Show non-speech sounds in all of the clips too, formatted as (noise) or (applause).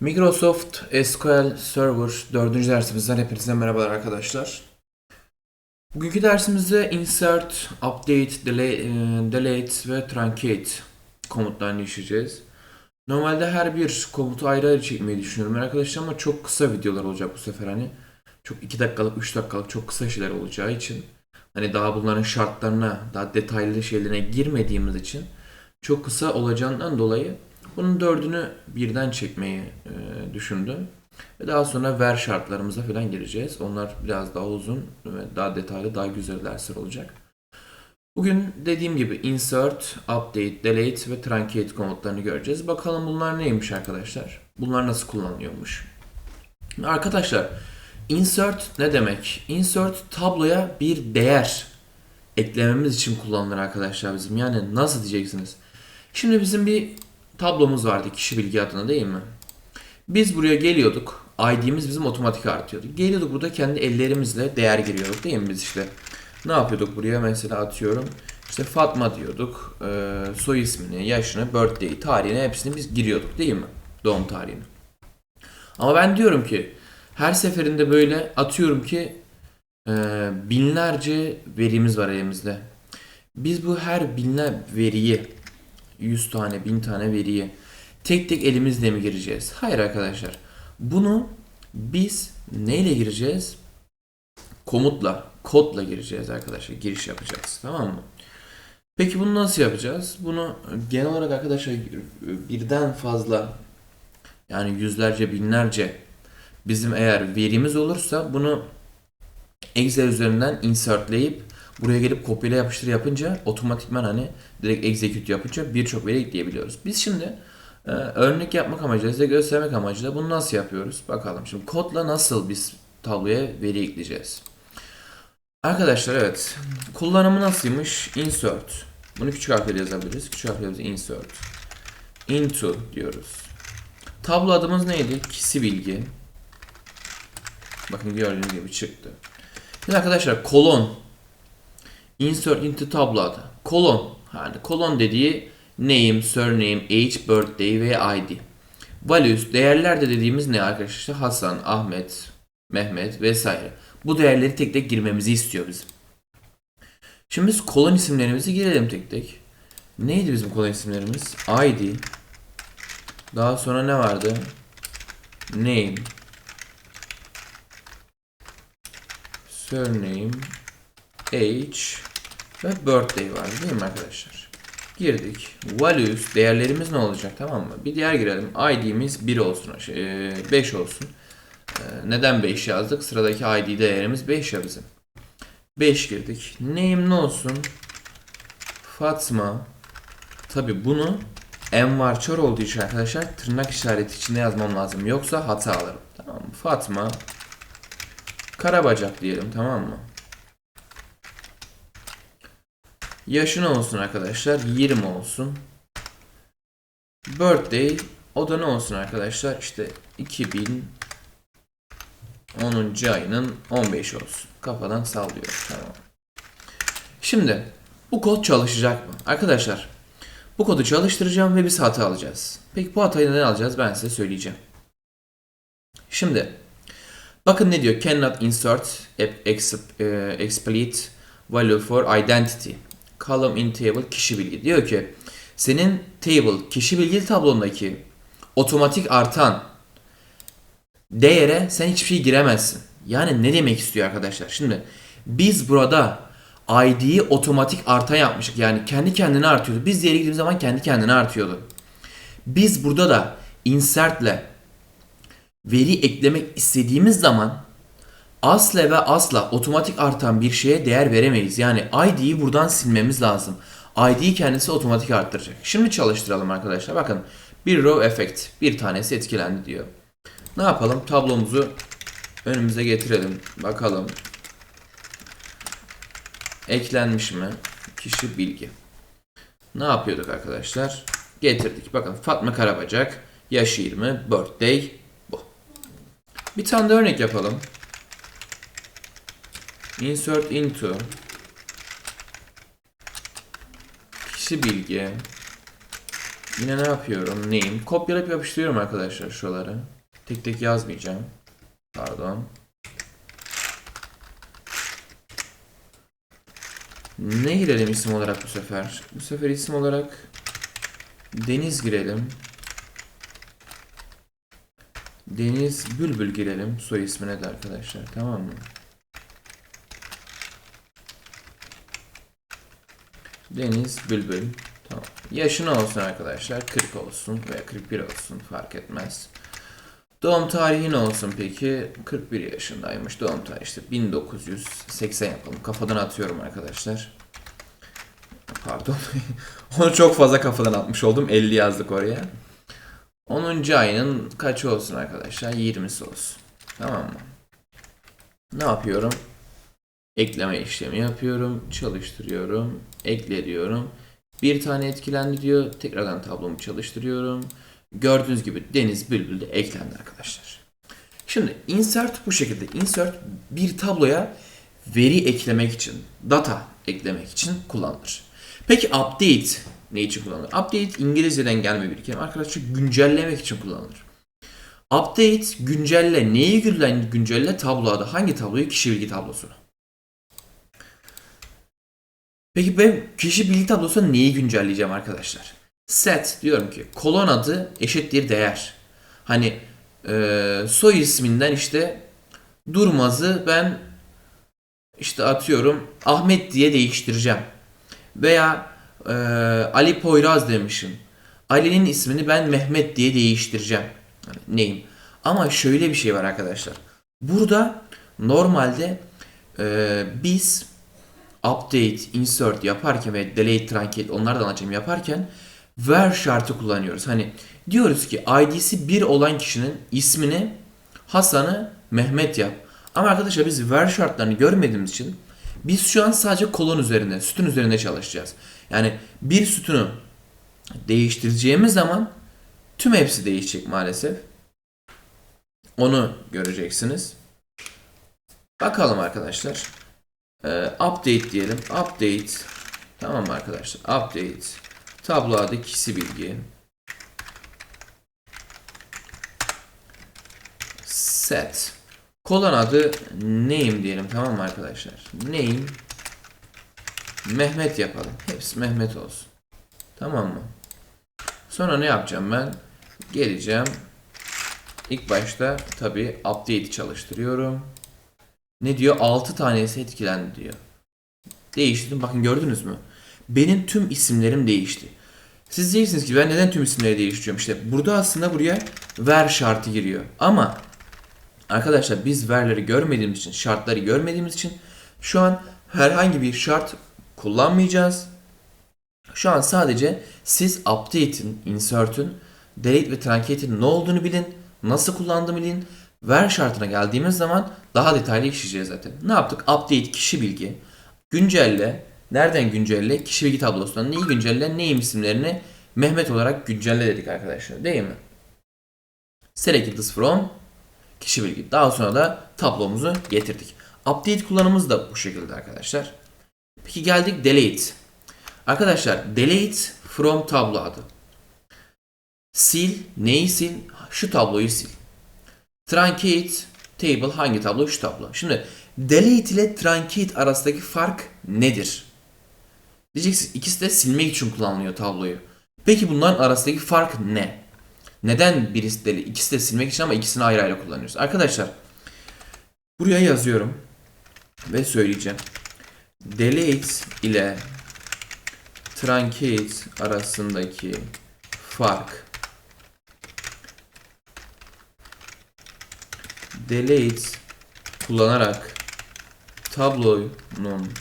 Microsoft SQL Server 4. dersimizden hepinize merhabalar arkadaşlar. Bugünkü dersimizde insert, update, delete, e, delete ve truncate komutlarını işleyeceğiz. Normalde her bir komutu ayrı ayrı çekmeyi düşünüyorum arkadaşlar ama çok kısa videolar olacak bu sefer hani. Çok 2 dakikalık, 3 dakikalık çok kısa şeyler olacağı için hani daha bunların şartlarına, daha detaylı şeylerine girmediğimiz için çok kısa olacağından dolayı bunun dördünü birden çekmeyi e, düşündüm. Ve daha sonra ver şartlarımıza falan gireceğiz. Onlar biraz daha uzun ve daha detaylı, daha güzel dersler olacak. Bugün dediğim gibi insert, update, delete ve truncate komutlarını göreceğiz. Bakalım bunlar neymiş arkadaşlar? Bunlar nasıl kullanılıyormuş? Arkadaşlar, insert ne demek? Insert tabloya bir değer eklememiz için kullanılır arkadaşlar bizim. Yani nasıl diyeceksiniz? Şimdi bizim bir tablomuz vardı kişi bilgi adına değil mi? Biz buraya geliyorduk. ID'miz bizim otomatik artıyordu. Geliyorduk burada kendi ellerimizle değer giriyorduk değil mi biz işte? Ne yapıyorduk buraya mesela atıyorum. İşte Fatma diyorduk. Ee, soy ismini, yaşını, birthday, tarihini hepsini biz giriyorduk değil mi? Doğum tarihini. Ama ben diyorum ki her seferinde böyle atıyorum ki e, binlerce verimiz var elimizde. Biz bu her binler veriyi 100 tane, 1000 tane veriyi tek tek elimizle mi gireceğiz? Hayır arkadaşlar. Bunu biz neyle gireceğiz? Komutla, kodla gireceğiz arkadaşlar. Giriş yapacağız. Tamam mı? Peki bunu nasıl yapacağız? Bunu genel olarak arkadaşlar birden fazla yani yüzlerce, binlerce bizim eğer verimiz olursa bunu Excel üzerinden insertleyip buraya gelip kopyala yapıştır yapınca otomatikman hani direkt execute yapınca birçok veri ekleyebiliyoruz. Biz şimdi e, örnek yapmak amacıyla size göstermek amacıyla bunu nasıl yapıyoruz? Bakalım şimdi kodla nasıl biz tabloya veri ekleyeceğiz? Arkadaşlar evet kullanımı nasılmış? Insert. Bunu küçük harflerle yazabiliriz. Küçük harflerle insert. Into diyoruz. Tablo adımız neydi? Kişi bilgi. Bakın gördüğünüz gibi çıktı. Şimdi arkadaşlar kolon insert into tablo adı. Kolon. Yani kolon dediği name, surname, age, birthday ve ID. Values değerler de dediğimiz ne arkadaşlar? İşte Hasan, Ahmet, Mehmet vesaire. Bu değerleri tek tek girmemizi istiyor bizim. Şimdi biz kolon isimlerimizi girelim tek tek. Neydi bizim kolon isimlerimiz? ID. Daha sonra ne vardı? Name. Surname. Age. Ve birthday var değil mi arkadaşlar? Girdik. Values değerlerimiz ne olacak tamam mı? Bir diğer girelim. ID'miz 1 olsun. 5 olsun. Ee, neden 5 yazdık? Sıradaki ID değerimiz 5 ya bizim. 5 girdik. Name ne olsun? Fatma. Tabi bunu envarçör olduğu için arkadaşlar tırnak işareti içinde yazmam lazım. Yoksa hata alırım. Tamam mı? Fatma. Karabacak diyelim tamam mı? Yaşı ne olsun arkadaşlar? 20 olsun. Birthday o da ne olsun arkadaşlar? İşte 2000 10. ayının 15 olsun. Kafadan sallıyorum. Tamam. Şimdi bu kod çalışacak mı? Arkadaşlar bu kodu çalıştıracağım ve biz hata alacağız. Peki bu hatayı neden alacağız? Ben size söyleyeceğim. Şimdi bakın ne diyor? Cannot insert explicit value for identity. Column in table kişi bilgi. Diyor ki senin table kişi bilgi tablondaki otomatik artan değere sen hiçbir şey giremezsin. Yani ne demek istiyor arkadaşlar? Şimdi biz burada ID'yi otomatik artan yapmıştık. Yani kendi kendine artıyordu. Biz diğeri gittiğimiz zaman kendi kendine artıyordu. Biz burada da insertle veri eklemek istediğimiz zaman asla ve asla otomatik artan bir şeye değer veremeyiz. Yani ID'yi buradan silmemiz lazım. ID'yi kendisi otomatik arttıracak. Şimdi çalıştıralım arkadaşlar. Bakın bir row effect bir tanesi etkilendi diyor. Ne yapalım? Tablomuzu önümüze getirelim. Bakalım. Eklenmiş mi? Kişi bilgi. Ne yapıyorduk arkadaşlar? Getirdik. Bakın Fatma Karabacak. Yaş 20. Birthday. Bu. Bir tane de örnek yapalım. Insert into. Kişi bilgi. Yine ne yapıyorum? Name. Kopyalayıp yapıştırıyorum arkadaşlar şuraları. Tek tek yazmayacağım. Pardon. Ne girelim isim olarak bu sefer? Bu sefer isim olarak Deniz girelim. Deniz Bülbül girelim. Soy ismine de arkadaşlar. Tamam mı? Deniz Bülbül. Tamam. Yaşı ne olsun arkadaşlar? 40 olsun veya 41 olsun fark etmez. Doğum tarihi ne olsun peki? 41 yaşındaymış. Doğum tarihi işte 1980 yapalım. Kafadan atıyorum arkadaşlar. Pardon. (laughs) Onu çok fazla kafadan atmış oldum. 50 yazdık oraya. 10. ayının kaçı olsun arkadaşlar? 20'si olsun. Tamam mı? Ne yapıyorum? Ekleme işlemi yapıyorum. Çalıştırıyorum. Ekle diyorum. Bir tane etkilendi diyor. Tekrardan tablomu çalıştırıyorum. Gördüğünüz gibi Deniz Bülbül de eklendi arkadaşlar. Şimdi insert bu şekilde. Insert bir tabloya veri eklemek için, data eklemek için kullanılır. Peki update ne için kullanılır? Update İngilizceden gelme bir kelime. Arkadaşlar güncellemek için kullanılır. Update güncelle. Neyi güncelle? Güncelle tabloda. Hangi tabloyu? Kişi bilgi tablosunu. Peki ben kişi bilgi tablosuna neyi güncelleyeceğim arkadaşlar? Set diyorum ki kolon adı eşittir değer. Hani e, soy isminden işte Durmaz'ı ben işte atıyorum Ahmet diye değiştireceğim. Veya e, Ali Poyraz demişim. Ali'nin ismini ben Mehmet diye değiştireceğim. Yani neyim? Ama şöyle bir şey var arkadaşlar. Burada normalde e, biz update, insert yaparken ve delete, truncate onlardan açayım yaparken where şartı kullanıyoruz. Hani diyoruz ki ID'si 1 olan kişinin ismini Hasan'ı Mehmet yap. Ama arkadaşlar biz where şartlarını görmediğimiz için biz şu an sadece kolon üzerinde, sütun üzerinde çalışacağız. Yani bir sütunu değiştireceğimiz zaman tüm hepsi değişecek maalesef. Onu göreceksiniz. Bakalım arkadaşlar. Ee, update diyelim. Update. Tamam arkadaşlar? Update. Tablo adı kişi bilgi. Set. Kolon adı name diyelim tamam mı arkadaşlar? Name. Mehmet yapalım. Hepsi Mehmet olsun. Tamam mı? Sonra ne yapacağım ben? Geleceğim. İlk başta tabi update'i çalıştırıyorum. Ne diyor? 6 tanesi etkilendi diyor. Değiştirdim. Bakın gördünüz mü? Benim tüm isimlerim değişti. Siz diyeceksiniz ki ben neden tüm isimleri değiştiriyorum? İşte burada aslında buraya ver şartı giriyor. Ama arkadaşlar biz verleri görmediğimiz için, şartları görmediğimiz için şu an herhangi bir şart kullanmayacağız. Şu an sadece siz update'in, insert'ün, delete ve truncate'in ne olduğunu bilin, nasıl kullandığını bilin. Ver şartına geldiğimiz zaman daha detaylı işleyeceğiz zaten. Ne yaptık? Update kişi bilgi, güncelle, nereden güncelle? Kişi bilgi tablosundan neyi güncelle? Name isimlerini Mehmet olarak güncelle dedik arkadaşlar değil mi? Select this from kişi bilgi. Daha sonra da tablomuzu getirdik. Update kullanımımız da bu şekilde arkadaşlar. Peki geldik delete. Arkadaşlar delete from tablo adı. Sil, neyi sil? Şu tabloyu sil. Truncate table hangi tablo? Şu tablo. Şimdi delete ile truncate arasındaki fark nedir? Diyeceksiniz ikisi de silmek için kullanılıyor tabloyu. Peki bunların arasındaki fark ne? Neden birisi de ikisi de silmek için ama ikisini ayrı ayrı kullanıyoruz? Arkadaşlar buraya yazıyorum ve söyleyeceğim. Delete ile truncate arasındaki fark delete kullanarak tablonun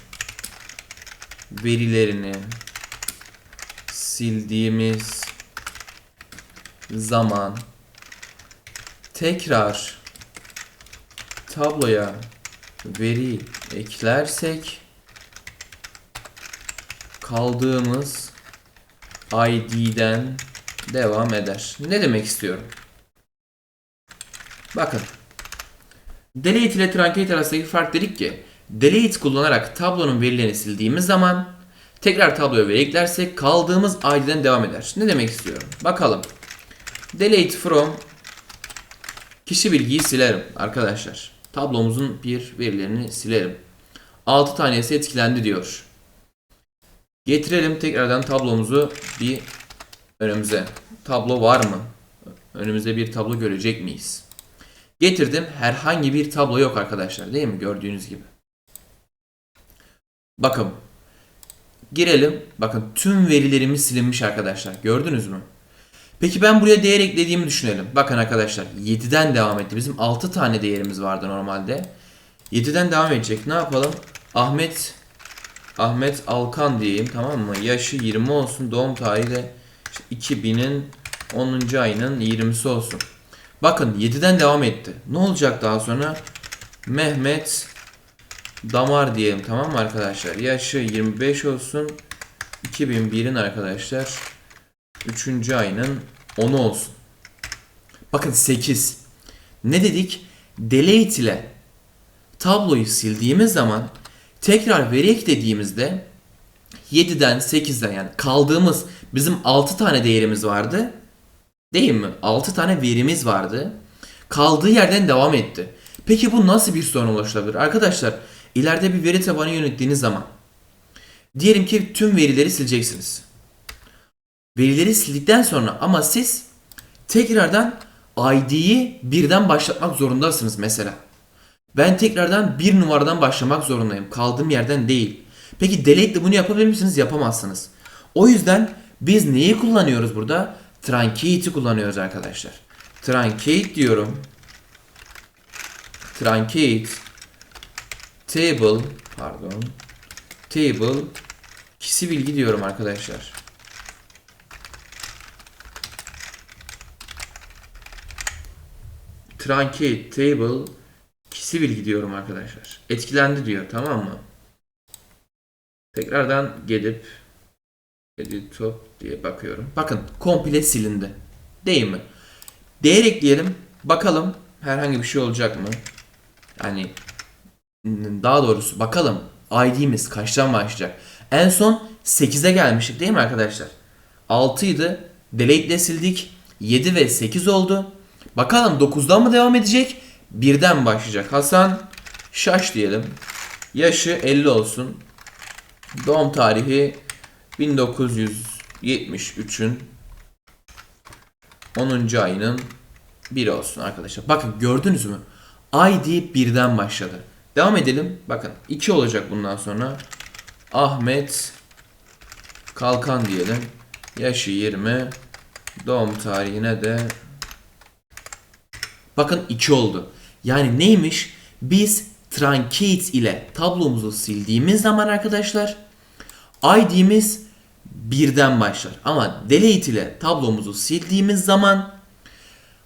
verilerini sildiğimiz zaman tekrar tabloya veri eklersek kaldığımız ID'den devam eder. Ne demek istiyorum? Bakın. Delete ile truncate arasındaki fark dedik ki delete kullanarak tablonun verilerini sildiğimiz zaman Tekrar tabloya veri eklersek kaldığımız ID'den devam eder. Ne demek istiyorum? Bakalım. Delete from kişi bilgiyi silerim arkadaşlar. Tablomuzun bir verilerini silerim. 6 tanesi etkilendi diyor. Getirelim tekrardan tablomuzu bir önümüze. Tablo var mı? Önümüzde bir tablo görecek miyiz? Getirdim. Herhangi bir tablo yok arkadaşlar. Değil mi? Gördüğünüz gibi. Bakın. Girelim. Bakın tüm verilerimiz silinmiş arkadaşlar. Gördünüz mü? Peki ben buraya değer eklediğimi düşünelim. Bakın arkadaşlar 7'den devam etti. Bizim 6 tane değerimiz vardı normalde. 7'den devam edecek. Ne yapalım? Ahmet Ahmet Alkan diyeyim tamam mı? Yaşı 20 olsun. Doğum tarihi de işte 2000'in 10. ayının 20'si olsun. Bakın 7'den devam etti. Ne olacak daha sonra? Mehmet Damar diyelim tamam mı arkadaşlar? Yaşı 25 olsun. 2001'in arkadaşlar 3. ayının 10'u olsun. Bakın 8. Ne dedik? Delete ile tabloyu sildiğimiz zaman tekrar veri eklediğimizde 7'den 8'den yani kaldığımız bizim 6 tane değerimiz vardı. Değil mi? 6 tane verimiz vardı. Kaldığı yerden devam etti. Peki bu nasıl bir sorun oluşturabilir? Arkadaşlar ileride bir veri tabanı yönettiğiniz zaman diyelim ki tüm verileri sileceksiniz. Verileri sildikten sonra ama siz tekrardan ID'yi birden başlatmak zorundasınız mesela. Ben tekrardan bir numaradan başlamak zorundayım. Kaldığım yerden değil. Peki delete ile bunu yapabilir misiniz? Yapamazsınız. O yüzden biz neyi kullanıyoruz burada? Truncate'i kullanıyoruz arkadaşlar. Truncate diyorum. Truncate table pardon table kişi bilgi diyorum arkadaşlar. Truncate table kişi bilgi diyorum arkadaşlar. Etkilendi diyor tamam mı? Tekrardan gelip edit top diye bakıyorum. Bakın komple silindi. Değil mi? Değer ekleyelim. Bakalım herhangi bir şey olacak mı? Yani daha doğrusu bakalım ID'miz kaçtan başlayacak? En son 8'e gelmiştik değil mi arkadaşlar? 6 idi. Delete ile sildik. 7 ve 8 oldu. Bakalım 9'dan mı devam edecek? Birden başlayacak. Hasan Şaş diyelim. Yaşı 50 olsun. Doğum tarihi 1973'ün 10. ayının 1 olsun arkadaşlar. Bakın gördünüz mü? ID birden başladı. Devam edelim. Bakın 2 olacak bundan sonra. Ahmet Kalkan diyelim. Yaşı 20. Doğum tarihine de Bakın 2 oldu. Yani neymiş? Biz truncate ile tablomuzu sildiğimiz zaman arkadaşlar ID'miz birden başlar. Ama delete ile tablomuzu sildiğimiz zaman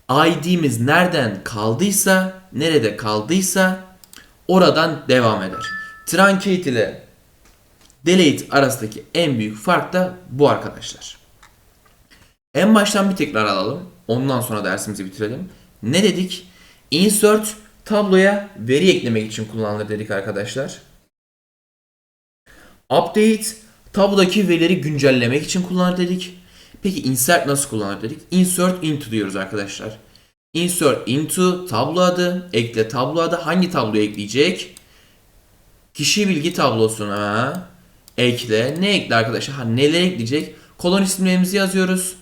ID'miz nereden kaldıysa, nerede kaldıysa oradan devam eder. Truncate ile delete arasındaki en büyük fark da bu arkadaşlar. En baştan bir tekrar alalım. Ondan sonra dersimizi bitirelim. Ne dedik? Insert tabloya veri eklemek için kullanılır dedik arkadaşlar. Update tablodaki verileri güncellemek için kullanılır dedik. Peki insert nasıl kullanılır dedik? Insert into diyoruz arkadaşlar. Insert into tablo adı, ekle tablo adı. Hangi tabloyu ekleyecek? Kişi bilgi tablosuna ekle. Ne ekle arkadaşlar? Ha, neler ekleyecek? Kolon isimlerimizi yazıyoruz.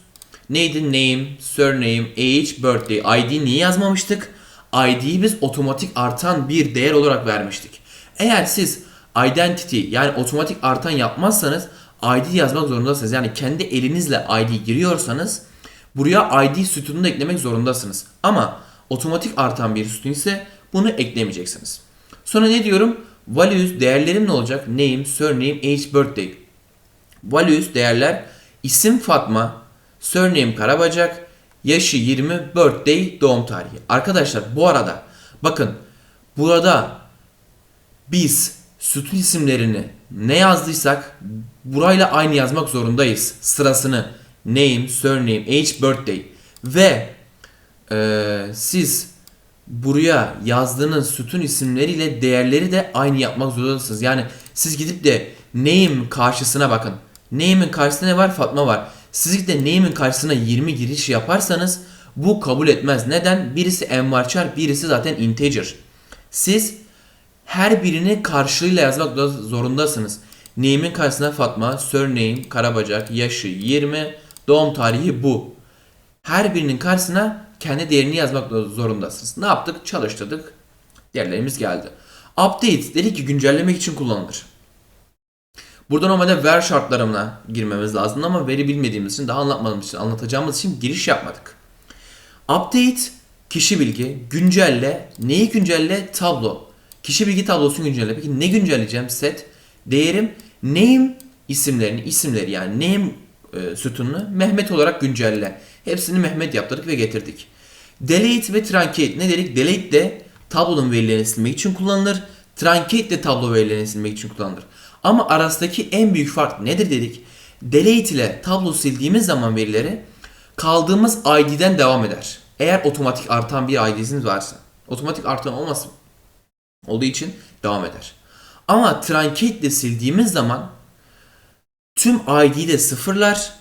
Neydi? Name, surname, age, birthday. ID niye yazmamıştık? ID'yi biz otomatik artan bir değer olarak vermiştik. Eğer siz identity yani otomatik artan yapmazsanız ID yazmak zorundasınız. Yani kendi elinizle ID giriyorsanız buraya ID sütununu da eklemek zorundasınız. Ama otomatik artan bir sütun ise bunu eklemeyeceksiniz. Sonra ne diyorum? Values değerlerim ne olacak? Name, surname, age, birthday. Values değerler isim Fatma, surname Karabacak, yaşı 20, birthday, doğum tarihi. Arkadaşlar bu arada bakın burada biz sütun isimlerini ne yazdıysak burayla aynı yazmak zorundayız. Sırasını name, surname, age, birthday ve e, siz buraya yazdığınız sütun isimleriyle değerleri de aynı yapmak zorundasınız. Yani siz gidip de name karşısına bakın. Name'in karşısında ne var? Fatma var. Siz de name'in karşısına 20 giriş yaparsanız bu kabul etmez. Neden? Birisi envarchar, birisi zaten integer. Siz her birini karşılığıyla yazmak da zorundasınız. Name'in karşısına Fatma, surname, Karabacak, yaşı 20, doğum tarihi bu. Her birinin karşısına kendi değerini yazmak da zorundasınız. Ne yaptık? Çalıştırdık. Değerlerimiz geldi. Update dedi ki güncellemek için kullanılır. Burada normalde where şartlarına girmemiz lazım ama veri bilmediğimiz için daha anlatmadığımız için anlatacağımız için giriş yapmadık. Update kişi bilgi, güncelle, neyi güncelle? Tablo. Kişi bilgi tablosunu güncelle. Peki ne güncelleyeceğim? Set. Değerim name isimlerini, isimleri yani name e, sütununu Mehmet olarak güncelle. Hepsini Mehmet yaptırdık ve getirdik. Delete ve truncate ne dedik? Delete de tablonun verilerini silmek için kullanılır. Truncate de tablo verilerini silmek için kullanılır. Ama arasındaki en büyük fark nedir dedik? Delete ile tablo sildiğimiz zaman verileri kaldığımız ID'den devam eder. Eğer otomatik artan bir ID'siniz varsa. Otomatik artan olmasın. Olduğu için devam eder. Ama truncate ile sildiğimiz zaman tüm ID'yi de sıfırlar.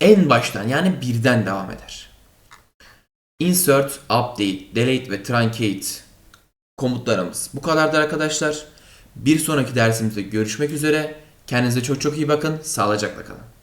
En baştan yani birden devam eder. Insert, update, delete ve truncate komutlarımız bu kadardır arkadaşlar. Bir sonraki dersimizde görüşmek üzere. Kendinize çok çok iyi bakın. Sağlıcakla kalın.